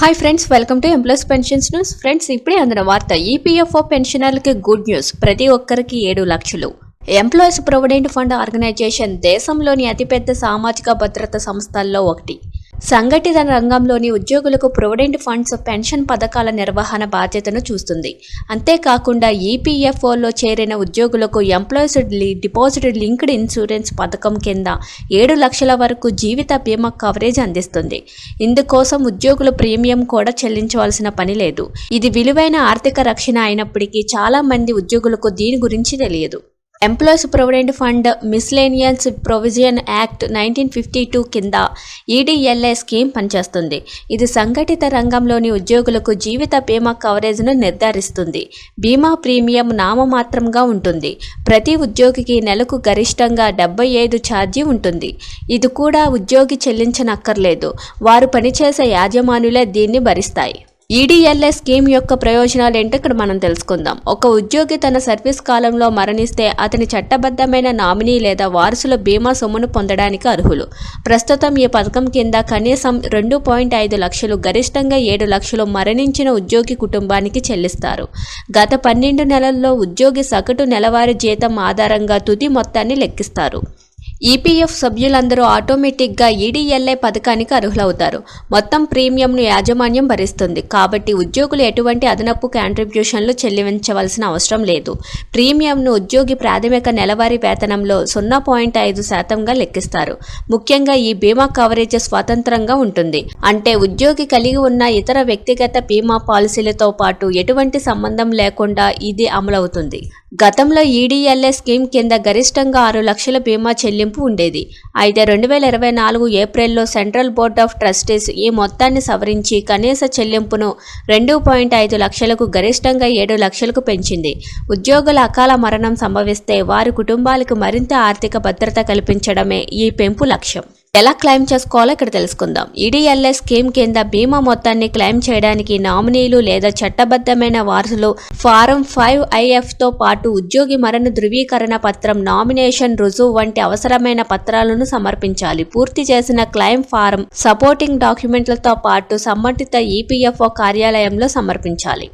Hi friends welcome to employees pension news friends ఇప్పుడే అందిన వార్త ఈపీఎఫ్ఓ పెన్షనర్లకి గుడ్ న్యూస్. ప్రతి ఒక్కరికి ఏడు లక్షలు. ఎంప్లాయీస్ ప్రొవిడెంట్ ఫండ్ ఆర్గనైజేషన్ దేశంలోని అతిపెద్ద సామాజిక భద్రత సంస్థల్లో ఒకటి. సంఘటిత రంగంలోని ఉద్యోగులకు ప్రొవిడెంట్ ఫండ్స్ పెన్షన్ పథకాల నిర్వహణ బాధ్యతను చూస్తుంది. అంతేకాకుండా ఈపీఎఫ్ఓలో చేరిన ఉద్యోగులకు ఎంప్లాయీస్ డిపాజిట్ లింక్డ్ ఇన్సూరెన్స్ పథకం కింద ఏడు లక్షల వరకు జీవిత బీమా కవరేజ్ అందిస్తుంది. ఇందుకోసం ఉద్యోగుల ప్రీమియం కూడా చెల్లించవలసిన పని లేదు. ఇది విలువైన ఆర్థిక రక్షణ అయినప్పటికీ చాలా మంది ఉద్యోగులకు దీని గురించి తెలియదు. Employees provident fund miscellaneous provision act nineteen fifty two కింద ఈడీఎల్ఏ స్కీమ్ పనిచేస్తుంది. ఇది సంఘటిత రంగంలోని ఉద్యోగులకు జీవిత బీమా కవరేజ్ను నిర్ధారిస్తుంది. బీమా ప్రీమియం నామమాత్రంగా ఉంటుంది. ప్రతి ఉద్యోగికి నెలకు గరిష్టంగా డెబ్బై ఐదు ఛార్జీ ఉంటుంది. ఇది కూడా ఉద్యోగి చెల్లించనక్కర్లేదు. వారు పనిచేసే యాజమానులే దీన్ని భరిస్తాయి. ఈడీఎల్ఏ స్కీమ్ యొక్క ప్రయోజనాలు ఏంటో ఇక్కడ మనం తెలుసుకుందాం. ఒక ఉద్యోగి తన సర్వీస్ కాలంలో మరణిస్తే అతని చట్టబద్ధమైన నామినీ లేదా వారసుల బీమా సొమ్మును పొందడానికి అర్హులు. ప్రస్తుతం ఈ పథకం కింద కనీసం రెండు పాయింట్ ఐదు లక్షలు గరిష్టంగా ఏడు లక్షలు మరణించిన ఉద్యోగి కుటుంబానికి చెల్లిస్తారు. గత పన్నెండు నెలల్లో ఉద్యోగి సగటు నెలవారీ జీతం ఆధారంగా తుది మొత్తాన్ని లెక్కిస్తారు. ఈపీఎఫ్ సభ్యులందరూ ఆటోమేటిక్గా ఈడీఎల్ఏ పథకానికి అర్హులవుతారు. మొత్తం ప్రీమియంను యాజమాన్యం భరిస్తుంది. కాబట్టి ఉద్యోగులు ఎటువంటి అదనపు కాంట్రిబ్యూషన్లు చెల్లించవలసిన అవసరం లేదు. ప్రీమియంను ఉద్యోగి ప్రాథమిక నెలవారీ వేతనంలో సున్నా పాయింట్ ఐదు శాతంగా లెక్కిస్తారు. ముఖ్యంగా ఈ బీమా కవరేజ్ స్వతంత్రంగా ఉంటుంది. అంటే ఉద్యోగి కలిగి ఉన్న ఇతర వ్యక్తిగత బీమా పాలసీలతో పాటు ఎటువంటి సంబంధం లేకుండా ఇది అమలవుతుంది. గతంలో ఈడీఎల్ఏ స్కీమ్ కింద గరిష్టంగా ఆరు లక్షల బీమా చెల్లింపు ఉండేది. అయితే రెండు వేల ఇరవై నాలుగు ఏప్రిల్లో సెంట్రల్ బోర్డ్ ఆఫ్ ట్రస్టీస్ ఈ మొత్తాన్ని సవరించి కనీస చెల్లింపును రెండు పాయింట్ ఐదు లక్షలకు గరిష్టంగా ఏడు లక్షలకు పెంచింది. ఉద్యోగుల అకాల మరణం సంభవిస్తే వారి కుటుంబాలకు మరింత ఆర్థిక భద్రత కల్పించడమే ఈ పెంపు లక్ష్యం. ఎలా క్లెయిమ్ చేసుకోవాలో ఇక్కడ తెలుసుకుందాం. ఈడీఎల్ఏ స్కీమ్ కింద బీమా మొత్తాన్ని క్లెయిమ్ చేయడానికి నామినీలు లేదా చట్టబద్ధమైన వారసులు ఫారం ఫైవ్ ఐఎఫ్తో పాటు ఉద్యోగి మరణ ధృవీకరణ పత్రం నామినేషన్ రుజువు వంటి అవసరమైన పత్రాలను సమర్పించాలి. పూర్తి చేసిన క్లెయిమ్ ఫారం సపోర్టింగ్ డాక్యుమెంట్లతో పాటు సంబంధిత ఈపీఎఫ్ఓ కార్యాలయంలో సమర్పించాలి.